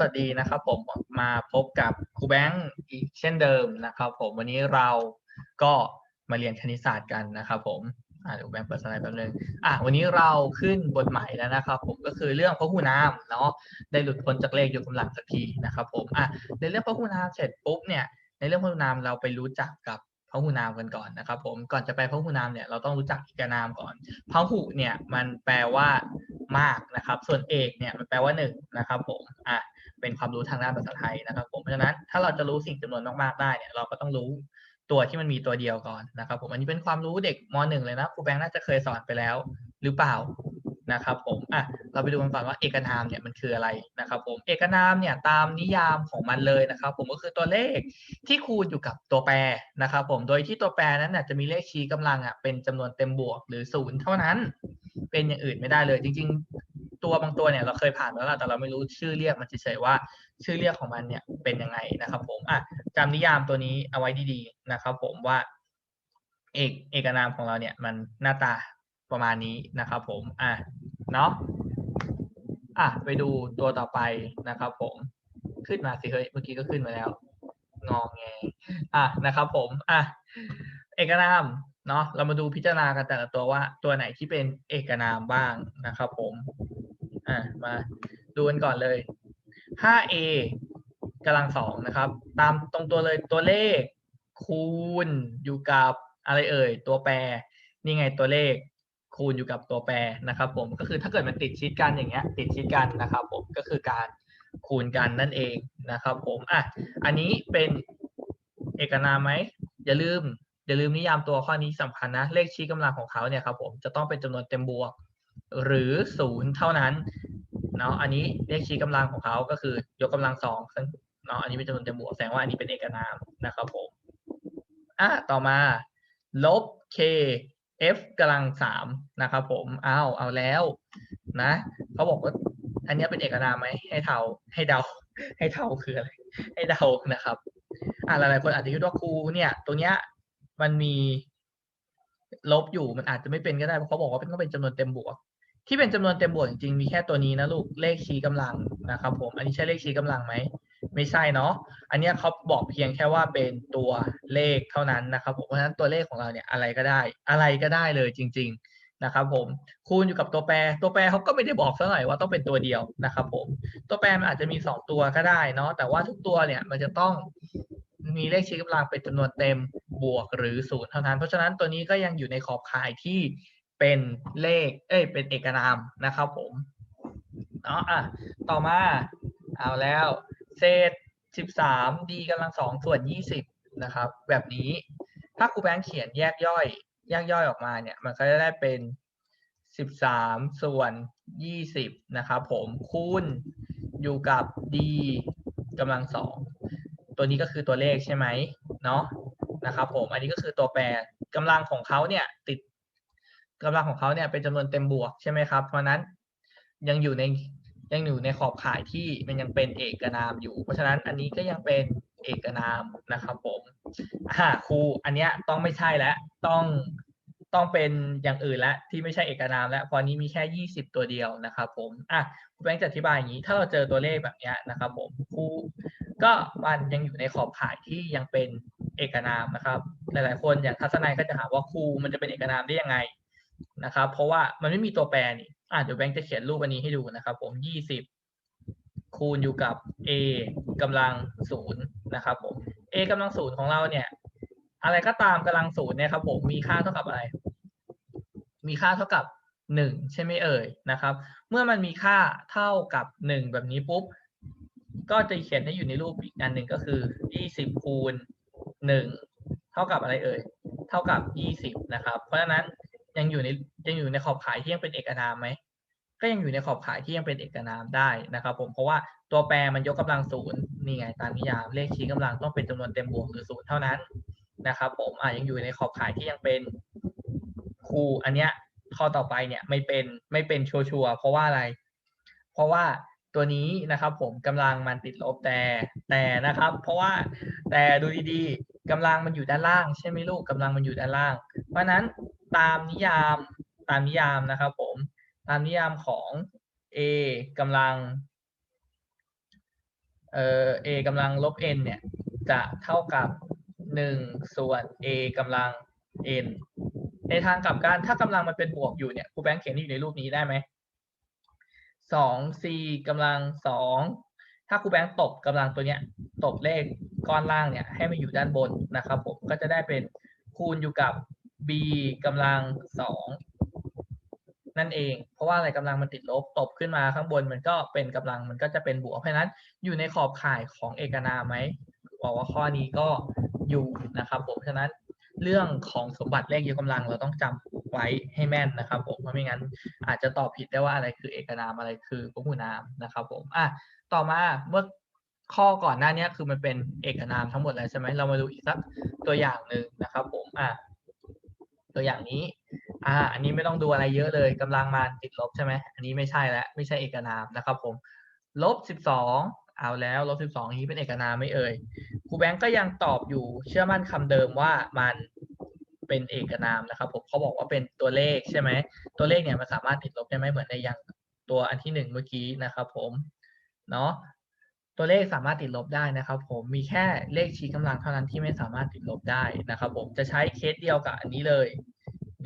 สวัสดีนะครับผมมาพบกับครูแบงค์อีกเช่นเดิมนะครับผมวันนี้เราก็มาเรียนคณิตศาสตร์กันนะครับผมอ่าเดี๋ยวแบงค์เปิดสไลด์แป๊บนึงอะวันนี้เราขึ้นบทใหม่แล้วนะครับผมก็คือเรื่องพหูนามเนาะได้หลุดพ้นจากเลขยกกำลังสักทีนะครับผมอะในเรื่องพหูนามเสร็จปุ๊บเนี่ยในเรื่องพหูนามเราไปรู้จักกับพหูนามกันก่อนนะครับผมก่อนจะไปพหูนามเนี่ยเราต้องรู้จักอีกนามก่อนพหุเนี่ยมันแปลว่ามากนะครับ ส่วนเอกเนี่ยมันแปลว่าหนึ่งนะครับผมอะ เป็นความรู้ทางด้านภาษาไทยนะครับผมเพราะฉะนั้นถ้าเราจะรู้สิ่งจำนวนมากๆได้เนี่ยเราก็ต้องรู้ตัวที่มันมีตัวเดียวก่อนนะครับผมอันนี้เป็นความรู้เด็กมหนึ่งเลยนะครูแบงค์น่าจะเคยสอนไปแล้วหรือเปล่านะครับผมอะเราไปดูกันก่อนว่าเอกนามเนี่ยมันคืออะไรนะครับผมเอกนามเนี่ยตามนิยามของมันเลยนะครับผมก็คือตัวเลขที่คูณอยู่กับตัวแปรนะครับผมโดยที่ตัวแปรนั้นน่ะจะมีเลขชี้กำลังอะเป็นจำนวนเต็มบวกหรือศูนย์เท่านั้น เป็นอย่างอื่นไม่ได้เลย จริง ตัวบางตัวเนี่ยเราเคยผ่านแล้วล่ะแต่เราไม่รู้ชื่อเรียกมันเฉยๆว่า ชื่อเรียกของมันเนี่ยเป็นยังไงนะครับ ผมอะจำนิยามตัวนี้เอาไว้ดีๆนะครับ ผมว่าเอกเอกนามของเราเนี่ยมันหน้าตาประมาณนี้นะครับ ผมอะเนาะอะไปดูตัวต่อไปนะครับ ผมขึ้นมาสิเฮ้ยเมื่อกี้ก็ขึ้นมาแล้ว งองแงอะนะครับ ผมอะเอกนามเนาะเรามาดูพิจารณากันแต่ละตัวว่าตัวไหนที่เป็นเอกนามบ้างนะครับ ผม อะมาดูกันก่อนเลย 5a กำลังสองนะครับ ตามตรงตัวเลยตัวเลข คูณอยู่กับอะไรเอ่ย ตัวแปร นี่ไงตัวเลข คูณอยู่กับตัวแปรนะครับผมก็คือถ้าเกิดมันติดชิดกันอย่างเงี้ย ติดชิดกันนะครับผมก็คือการคูณกันนั่นเองนะครับ ผมอะอันนี้เป็นเอกนามไหมอย่าลืมอย่าลืมนิยามตัวข้อนี้สำคัญนะ เลขชี้กำลังของเขาเนี่ยครับผมจะต้องเป็นจำนวนเต็มบวก หรือศูนย์เท่านั้นเนาะอันนี้เลขชี้กำลังของเขาก็คือยกกำลังสองเนาะอันนี้เป็นจำนวนเต็มบวกแสดงว่าอันนี้เป็นเอกนามนะครับผมอะต่อมาลบ k f กำลังสามนะครับผมอ้าวเอาแล้วนะเขาบอกว่าอันนี้เป็นเอกนามไหมให้เทาให้เดา ให้เทาคืออะไรให้เดานะครับอะหลายๆคนอาจจะคิดว่าครูเนี่ยตัวเนี้ยมันมีลบอยู่มันอาจจะไม่เป็นก็ได้เพราะเขาบอกว่าเป็นต้องเป็นจำนวนเต็มบวก ที่เป็นจำนวนเต็มบวกจริงๆมีแค่ตัวนี้นะลูกเลขชี้กำลังนะครับผมอันนี้ใช่เลขชี้กำลังไหมไม่ใช่เนาะอันนี้เขาบอกเพียงแค่ว่าเป็นตัวเลขเท่านั้นนะครับผมเพราะฉะนั้นตัวเลขของเราเนี่ยอะไรก็ได้ อะไรก็ได้เลยจริง ๆนะครับ ผมคูณอยู่กับตัวแปรตัวแปรเขาก็ไม่ได้บอกซะหน่อยว่าต้องเป็นตัวเดียวนะครับ ผม ตัวแปรมันอาจจะมีสองตัวก็ได้เนาะแต่ว่าทุกตัวเนี่ยมันจะต้องมีเลขชี้กำลังเป็นจำนวนเต็มบวกหรือศูนย์เท่านั้น เพราะฉะนั้นตัวนี้ก็ยังอยู่ในขอบข่ายที่ เป็นเลข เอ้ย เป็นเอกนามนะครับผม เนาะอะ ต่อมา เอาแล้ว เศษสิบสามดีกำลังสองส่วนยี่สิบนะครับ แบบนี้ ถ้าครูแบงค์เขียนแยกย่อย แยกย่อยออกมาเนี่ย มันก็จะได้เป็นสิบสามส่วนยี่สิบนะครับผม คูณอยู่กับ d กำลังสอง ตัวนี้ก็คือตัวเลขใช่ไหม เนาะนะครับผม อันนี้ก็คือตัวแปรกำลังของเขาเนี่ยติด กำลังของเขาเนี่ยเป็นจำนวนเต็มบวกใช่ไหมครับ เพราะนั้นยังอยู่ในยังอยู่ในขอบข่ายที่มันยังเป็นเอกนามอยู่ เพราะฉะนั้นอันนี้ก็ยังเป็นเอกนามนะครับผมอ่าครูอันเนี้ยต้องไม่ใช่แล้วต้องต้องเป็นอย่างอื่นแล้วที่ไม่ใช่เอกนามแล้วพราะนี้มีแค่ยี่สิบตัวเดียวนะครับผมอะครูแบงค์จะอธิบายอย่างนี้ ถ้าเราเจอตัวเลขแบบเนี้ยนะครับผมครูก็มันยังอยู่ในขอบข่ายที่ยังเป็นเอกนามนะครับ หลายๆ คนอย่างทัศนัยก็จะถามว่าครูมันจะเป็นเอกนามได้ยังไง นะครับ เพราะว่ามันไม่มีตัวแปรนี่อะเดี๋ยวแบงค์จะเขียนรูปอันนี้ให้ดูนะครับ ผมยี่สิบคูณอยู่กับ a กำลังศูนย์นะครับผม a กำลังศูนย์ของเราเนี่ย อะไรก็ตามกำลังศูนย์เนี่ยครับ ผมมีค่าเท่ากับอะไร มีค่าเท่ากับหนึ่งใช่ไหมเอ่ยนะครับ เมื่อมันมีค่าเท่ากับหนึ่งแบบนี้ปุ๊บก็จะเขียนให้อยู่ในรูปอีกอันหนึ่งก็คือยี่สิบคูณหนึ่งเท่ากับอะไรเอ่ย เท่ากับยี่สิบนะครับ เพราะฉะนั้น ยังอยู่ในยังอยู่ในขอบขายที่ยังเป็นเอกนามไหมก็ยังอยู่ในขอบขายที่ยังเป็นเอกนามได้นะครับ ผมเพราะว่าตัวแปรมันยกกำลังศูนย์นี่ไงตามนิยามเลขชี้กำลังต้องเป็นจำนวนเต็มบวกหรือศูนย์เท่านั้นนะครับ ผมอะยังอยู่ในขอบขายที่ยังเป็นคูอันเนี้ยข้อต่อไปเนี่ยไม่เป็นไม่เป็นชัวร์เพราะว่าอะไร เพราะว่าตัวนี้นะครับ ผมกำลังมันติดลบแต่แต่นะครับ เพราะว่าแต่ดูดีๆกำลังมันอยู่ด้านล่าง ใช่ไหมลูกกำลังมันอยู่ด้านล่าง เพราะนั้น ตามนิยามตามนิยามนะครับผมตามนิยามของ a กำลังเอ่อ a กำลังลบ n เนี่ยจะเท่ากับหนึ่งส่วน a กำลัง n ในทางกลับกันถ้ากำลังมันเป็นบวกอยู่เนี่ยครูแบงค์เขียนอยู่ในรูปนี้ได้ไหมสอง c กำลังสองถ้าครูแบงค์ตบกำลังตัวเนี้ยตบเลขก้อนล่างเนี่ยให้มันอยู่ด้านบนนะครับผมก็จะได้เป็นคูณอยู่กับ b กำลังสองนั่นเอง เพราะว่าอะไรกำลังมันติดลบตบขึ้นมาข้างบนมันก็เป็นกำลังมันก็จะเป็นบวกเพราะนั้นอยู่ในขอบข่ายของเอกนามไหมบอกว่าข้อนี้ก็อยู่นะครับผมฉะนั้นเรื่องของสมบัติเลขยกกำลังเราต้องจำไว้ให้แม่นนะครับผมเพราะไม่งั้นอาจจะตอบผิดได้ว่าอะไรคือเอกนามอะไรคือพหุนามนะครับผมอะต่อมาเมื่อข้อก่อนหน้านี้คือมันเป็นเอกนามทั้งหมดแล้วใช่ไหมเรามาดูอีกสักตัวอย่างหนึ่งนะครับผมอะ ตัวอย่างนี้ อ่า อันนี้ไม่ต้องดูอะไรเยอะเลยกำลังมาติดลบใช่ไหมอันนี้ไม่ใช่แล้วไม่ใช่เอกนามนะครับ ผมลบสิบสองเอาแล้วลบสิบสองนี้เป็นเอกนามไม่เอ่ยครูแบงก์ก็ยังตอบอยู่เชื่อมั่นคำเดิมว่ามันเป็นเอกนามนะครับผมเขาบอกว่าเป็นตัวเลขใช่ไหมตัวเลขเนี่ยมันสามารถติดลบได้ไหมเหมือนในอย่างตัวอันที่หนึ่งเมื่อกี้นะครับ ผมเนาะ ตัวเลขสามารถติดลบได้นะครับ ผมมีแค่เลขชี้กำลังเท่านั้นที่ไม่สามารถติดลบได้นะครับ ผมจะใช้เคสเดียวกับอันนี้เลย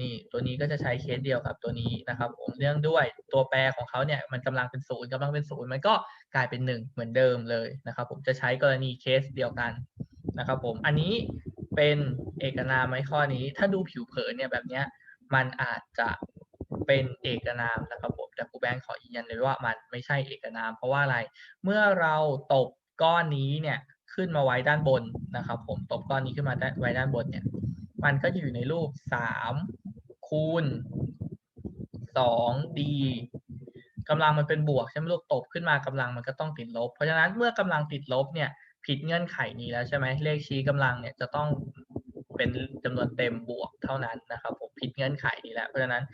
นี่ตัวนี้ก็จะใช้เคสเดียวกับตัวนี้นะครับ ผมเนื่องด้วยตัวแปรของเขาเนี่ยมันกำลังเป็นศูนย์กำลังเป็นศูนย์มันก็กลายเป็นหนึ่งเหมือนเดิมเลยนะครับ ผมจะใช้กรณีเคสเดียวกันนะครับ ผมอันนี้เป็นเอกนามไหมข้อนี้ ถ้าดูผิวเผินเนี่ยแบบเนี้ยมันอาจจะ เป็นเอกนามนะครับผมแต่ครูแบงค์ขอยืนยันเลยว่ามันไม่ใช่เอกนาม เพราะว่าอะไรเมื่อเราตบก้อนนี้เนี่ยขึ้นมาไว้ด้านบนนะครับ ผมตบก้อนนี้ขึ้นมาไว้ด้านบนเนี่ย มันก็จะอยู่ในรูปสามคูณสองดีกำลังมันเป็นบวกใช่ไหมลูกตบขึ้นมากำลังมันก็ต้องติดลบ เพราะฉะนั้นเมื่อกำลังติดลบเนี่ยผิดเงื่อนไขนี้แล้วใช่ไหมเลขชี้กำลังเนี่ยจะต้องเป็นจำนวนเต็มบวกเท่านั้นนะครับผมผิดเงื่อนไขนี้แล้วเพราะฉะนั้น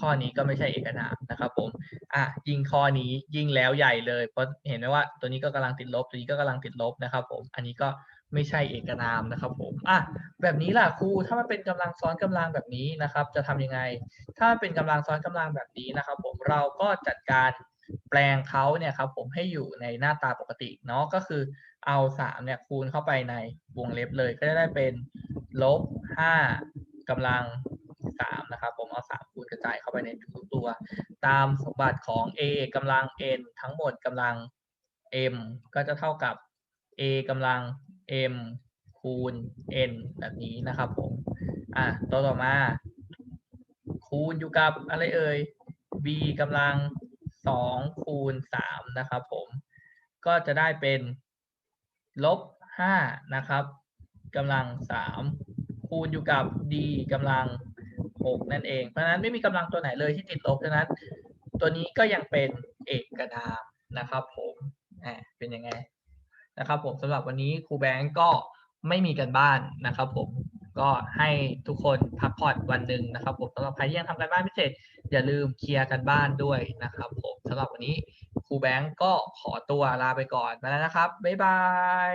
ข้อนี้ก็ไม่ใช่เอกนามนะครับผมอะยิงข้อนี้ยิงแล้วใหญ่เลยเพราะเห็นไหมว่าตัวนี้ก็กำลังติดลบ ตัวนี้ก็กำลังติดลบนะครับผมอันนี้ก็ไม่ใช่เอกนามนะครับผมอะแบบนี้ล่ะครูถ้ามันเป็นกำลังซ้อนกำลังแบบนี้นะครับ จะทำยังไง ถ้าเป็นกำลังซ้อนกำลังแบบนี้นะครับ ผมเราก็จัดการแปลงเขาเนี่ยครับผมให้อยู่ในหน้าตาปกติเนาะก็คือเอาสามเนี่ยคูณเข้าไปในวงเล็บเลยก็จะได้เป็นลบห้ากำลัง สามนะครับ ผมเอาสามคูณกระจายเข้าไปในทุกตัว ตามสมบัติของ a กำลัง n ทั้งหมดกำลัง m ก็จะเท่ากับ a กำลัง m คูณ n แบบนี้นะครับผมอะตัวต่อมา คูณอยู่กับอะไรเอ่ย b กำลังสองคูณสามนะครับผม ก็จะได้เป็นลบห้านะครับกำลังสามคูณอยู่กับ d กำลัง หกนั่นเอง เพราะนั้นไม่มีกำลังตัวไหนเลยที่ติดลบฉะนั้น ตัวนี้ก็ยังเป็นเอกนามนะครับผมอ่าเป็นยังไงนะครับผมสำหรับวันนี้ครูแบงก์ก็ไม่มีกันบ้านนะครับผมก็ให้ทุกคนพักผ่อนวันหนึ่งนะครับผมสำหรับใครที่ยังทำการบ้านไม่เสร็จอย่าลืมเคลียร์กันบ้านด้วยนะครับผมสำหรับวันนี้ครูแบงก์ก็ขอตัวลาไปก่อนแล้วนะครับ บ๊ายบาย